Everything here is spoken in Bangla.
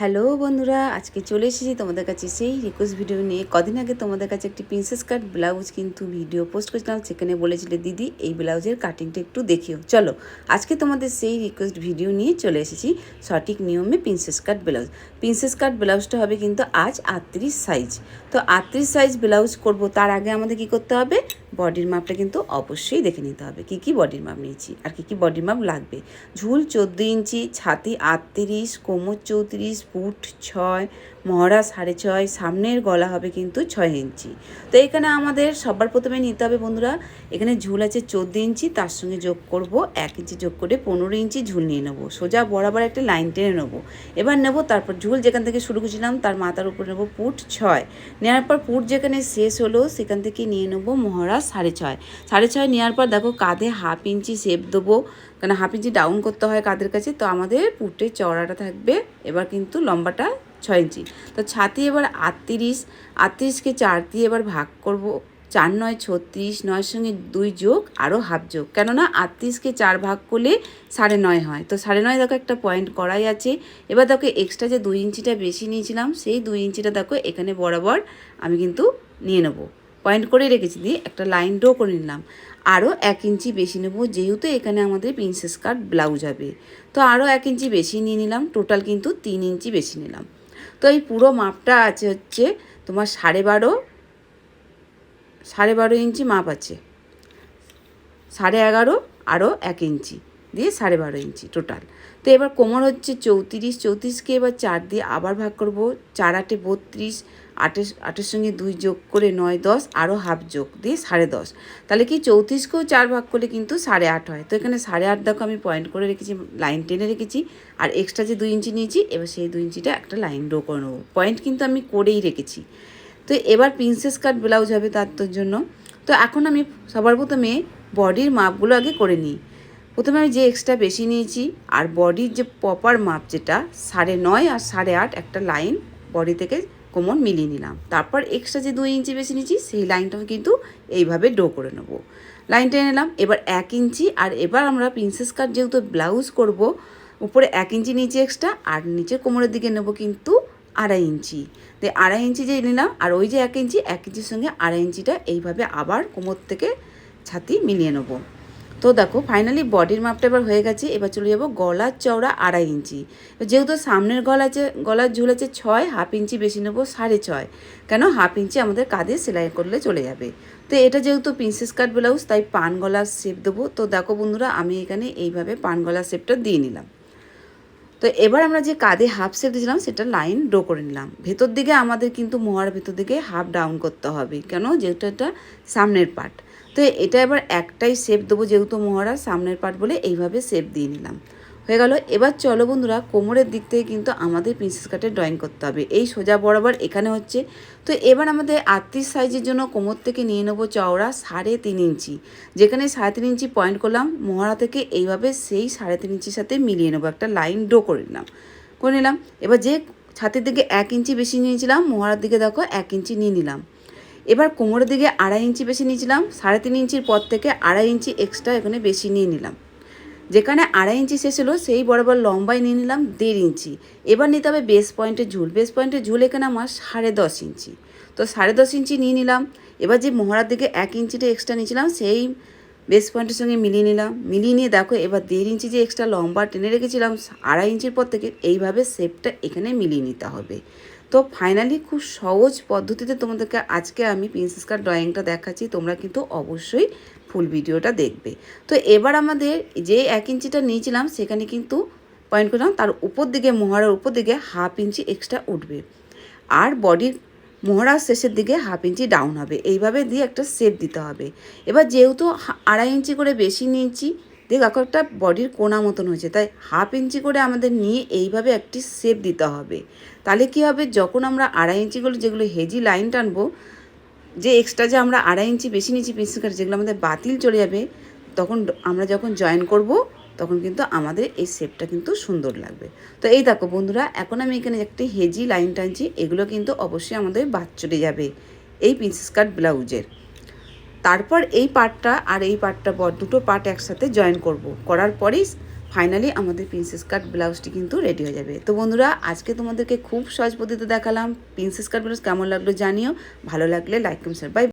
হ্যালো বন্ধুরা, আজকে চলে এসেছি তোমাদের কাছে সেই রিকোয়েস্ট ভিডিও নিয়ে। কদিন আগে তোমাদের কাছে একটি প্রিন্সেস কাট ব্লাউজ কিন্তু ভিডিও পোস্ট করেছিলাম, সেখানে বলেছিলে, দিদি, এই ব্লাউজের কাটিংটা একটু দেখিও। চলো, আজকে তোমাদের সেই রিকোয়েস্ট ভিডিও নিয়ে চলে এসেছি সঠিক নিয়মে princess cut blouse princess cut ব্লাউজটা হবে কিন্তু আজ আটত্রিশ সাইজ তো আটত্রিশ সাইজ ব্লাউজ করব, তার আগে আমাদের কি করতে হবে? বডির মাপটা কিন্তু অবশ্যই দেখে নিতে হবে। কি কি বডির মাপ নিয়েছি? আর কি কি বডির মাপ লাগবে? ঝুল চোদ্দ ইঞ্চি, ছাতি আটত্রিশ, কোমর চৌত্রিশ, ফুট ছয় মহড়া সাড়ে ছয়, সামনের গলা হবে কিন্তু ছয় ইঞ্চি। তো এখানে আমাদের সবার প্রথমে নিতে হবে বন্ধুরা, এখানে ঝুল আছে চোদ্দ ইঞ্চি, তার সঙ্গে যোগ করব এক ইঞ্চি, যোগ করে পনেরো ইঞ্চি ঝুল নিয়ে নেব। সোজা বরাবর একটা লাইন টেনে নেব। এবার নেব তারপর ঝুল যেখান থেকে শুরু করেছিলাম, তার মাথার উপর নেব পুট ছয়। নেওয়ার পর পুট যেখানে শেষ হলো, সেখান থেকে নিয়ে নেব মহড়া সাড়ে ছয়। সাড়ে ছয় নেওয়ার পর দেখো কাঁধে হাফ ইঞ্চি শেপ দেবো। কারণ হাফ ইঞ্চি ডাউন করতে হয় কাঁধের কাছে, তো আমাদের পুটের চওড়াটা থাকবে। এবার কিন্তু লম্বাটা ছয় ইঞ্চি। তো ছাতি এবার আটত্রিশ আটত্রিশকে চার দিয়ে এবার ভাগ করব। চার নয় ছত্রিশ, নয়ের সঙ্গে দুই যোগ আরও হাফ যোগ। কেননা আটত্রিশকে চার ভাগ করলে সাড়ে নয় হয়। তো সাড়ে নয় দেখো একটা পয়েন্ট করাই আছে। এবার দেখো এক্সট্রা যে দুই ইঞ্চিটা বেশি নিয়েছিলাম, সেই দুই ইঞ্চিটা দেখো এখানে বরাবর আমি কিন্তু নিয়ে নেব। পয়েন্ট করে রেখেছি দিয়ে একটা লাইন ড্র করে নিলাম। আরও এক ইঞ্চি বেশি নেব, যেহেতু এখানে আমাদের প্রিন্সেস কাট ব্লাউজ হবে। তো আরও এক ইঞ্চি বেশি নিয়ে নিলাম টোটাল কিন্তু তিন ইঞ্চি বেশি নিলাম। তো এই পুরো মাপটা আছে হচ্ছে তোমার সাড়ে বারো সাড়ে বারো ইঞ্চি মাপ আছে। সাড়ে এগারো আরও এক ইঞ্চি, দিয়ে সাড়ে বারো ইঞ্চি টোটাল তো এবার কোমর হচ্ছে চৌত্রিশ, চৌত্রিশকে এবার চার দিয়ে আবার ভাগ করব। চার আটে বত্রিশ আটের আটের সঙ্গে দুই যোগ করে নয়, দশ, আরও হাফ যোগ দিয়ে সাড়ে দশ। তাহলে কি চৌত্রিশকেও চার ভাগ করলে কিন্তু সাড়ে আট হয়। তো এখানে সাড়ে আট দেখো আমি পয়েন্ট করে রেখেছি লাইন টেনে রেখেছি। আর এক্সট্রা যে দুই ইঞ্চি নিয়েছি, এবার সেই দুই ইঞ্চিটা একটা লাইন ড্র করে নেব। পয়েন্ট কিন্তু আমি করেই রেখেছি। তো এবার প্রিন্সেস কাট ব্লাউজ হবে তার জন্য। তো এখন আমি সবার প্রথমে বডির মাপগুলো আগে করে নিই। প্রথমে আমি যে এক্সট্রা বেশি নিয়েছি, আর বডির যে প্রপার মাপ যেটা, সাড়ে নয় আর সাড়ে আট একটা লাইন বডি থেকে কোমর মিলিয়ে নিলাম। তারপর এক্সট্রা যে দুই ইঞ্চি বেশি নিয়েছি, সেই লাইনটাও কিন্তু এইভাবে ডো করে নেব। লাইনটা নিলাম, এবার এক ইঞ্চি, আর এবার আমরা প্রিন্সেস কাট যেহেতু ব্লাউজ করব, উপরে এক ইঞ্চি, নিচে এক্সট্রা আর নিচের কোমরের দিকে নেব কিন্তু আড়াই ইঞ্চি। তো আড়াই ইঞ্চি যে নিলাম, আর ওই যে এক ইঞ্চি, এক ইঞ্চির সঙ্গে আড়াই ইঞ্চিটা এইভাবে আবার কোমর থেকে ছাতি মিলিয়ে নেব। তো দেখো ফাইনালি বডির মাপটা এবার হয়ে গেছে। এবার চলে যাব গলার চওড়া আড়াই ইঞ্চি। যেহেতু সামনের গলা আছে, গলার ঝুল আছে ছয় হাফ ইঞ্চি বেশি নেব সাড়ে ছয়। কেন? হাফ ইঞ্চি আমাদের কাঁধে সেলাই করলে চলে যাবে। তো এটা যেহেতু প্রিন্সেস কাট ব্লাউজ তাই পান গলার শেপ দেবো। তো দেখো বন্ধুরা, আমি এখানে এইভাবে পান গলার শেপটা দিয়ে নিলাম। তো এবার আমরা যে কাঁধে হাফ শেপ দিয়েছিলাম, সেটা লাইন ড্র করে নিলাম। ভেতর দিকে আমাদের কিন্তু মোহার ভেতর দিকে হাফ ডাউন করতে হবে, কেন? যেহেতু এটা সামনের পার্ট তো এটা এবার একটাই শেপ দেবো যেহেতু মোহারা সামনের পার্ট বলে এইভাবে শেপ দিয়ে নিলাম। হয়ে গেল। এবার চলো বন্ধুরা, কোমরের দিক থেকে কিন্তু আমাদের প্রিন্সেস কাটের ড্রয়িং করতে হবে। এই সোজা বরাবর এখানে হচ্ছে। তো এবার আমাদের আটত্রিশ সাইজের জন্য কোমর থেকে নিয়ে নেব চওড়া সাড়ে তিন ইঞ্চি। যেখানে সাড়ে তিন ইঞ্চি পয়েন্ট করলাম মোহরা থেকে এইভাবে সেই সাড়ে তিন ইঞ্চির সাথে মিলিয়ে নেব একটা লাইন ড্র করে নিলাম। করে নিলাম। এবার যে ছাতির দিকে এক ইঞ্চি বেশি নিয়েছিলাম মোহরার দিকে দেখো এক ইঞ্চি নিয়ে নিলাম। এবার কোমরের দিকে আড়াই ইঞ্চি বেশি নিয়েছিলাম, সাড়ে তিন ইঞ্চির পর থেকে আড়াই ইঞ্চি এক্সট্রা এখানে বেশি নিয়ে নিলাম। যেখানে আড়াই ইঞ্চি শেষ হলো, সেই বরাবর লম্বায় নিয়ে নিলাম দেড় ইঞ্চি। এবার নিতে হবে বেস পয়েন্টের ঝুল। বেস পয়েন্টের ঝুল এখানে আমার সাড়ে দশ ইঞ্চি। তো সাড়ে দশ ইঞ্চি নিয়ে নিলাম। এবার যে মোহরার দিকে এক ইঞ্চিটা এক্সট্রা নিয়েছিলাম, সেই বেস পয়েন্টের সঙ্গে মিলিয়ে নিলাম। মিলিয়ে নিয়ে দেখো, এবার দেড় ইঞ্চি যে এক্সট্রা লম্বা টেনে রেখেছিলাম, আড়াই ইঞ্চির পর থেকে এইভাবে শেপটা এখানে মিলিয়ে নিতে হবে। তো ফাইনালি খুব সহজ পদ্ধতিতে তোমাদেরকে আজকে আমি প্রিন্সেস কার ড্রয়িংটা দেখাচ্ছি। তোমরা কিন্তু অবশ্যই ফুল ভিডিওটা দেখবে। তো এবার আমাদের যে এক ইঞ্চিটা নিয়েছিলাম, সেখানে কিন্তু পয়েন্ট করলাম তার উপর দিকে, মোহরার উপর দিকে হাফ ইঞ্চি এক্সট্রা উঠবে। আর বডির মোহরার শেষের দিকে হাফ ইঞ্চি ডাউন হবে। এইভাবে দিয়ে একটা শেপ দিতে হবে। এবার যেহেতু আড়াই ইঞ্চি করে বেশি নিয়েছি, দেখ এখন একটা বডির কোনা মতন হয়েছে। তাই হাফ ইঞ্চি করে আমাদের নিয়ে এইভাবে একটি শেপ দিতে হবে। তাহলে কী হবে? যখন আমরা আড়াই ইঞ্চিগুলো যেগুলো হেজি লাইন টানবো যে এক্সট্রা যে আমরা আড়াই ইঞ্চি বেশি নিয়েছি পেন্সিল কাট যেগুলো আমাদের বাতিল চলে যাবে, তখন আমরা যখন জয়েন করব, তখন কিন্তু আমাদের এই শেপটা কিন্তু সুন্দর লাগবে। তো এই দেখো বন্ধুরা, এখন আমি এখানে একটি হেজি লাইন টানছি, এগুলো কিন্তু অবশ্যই আমাদের বাদ চলে যাবে এই প্রিন্সেস কাট ব্লাউজের। তারপর এই পার্টটা আর এই পার্টটা দুটো পার্ট একসাথে জয়েন করব, করার পরেই ফাইনালি আমাদের প্রিন্সেস কাট ব্লাউজটি কিন্তু রেডি হয়ে যাবে। তো বন্ধুরা, আজকে তোমাদেরকে খুব সহজ পদ্ধতিতে দেখালাম। প্রিন্সেস কাট ব্লাউজ কেমন লাগল জানিও। ভালো লাগলে লাইক কমেন্ট বাই